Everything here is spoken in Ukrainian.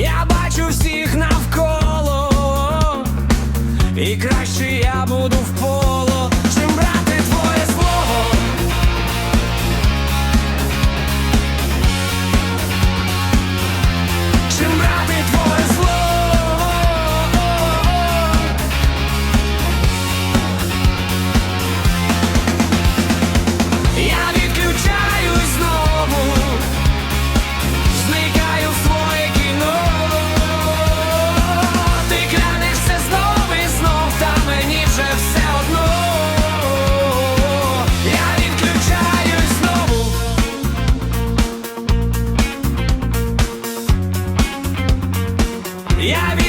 я бачу всіх навколо, і краще я буду в полі. Yeah,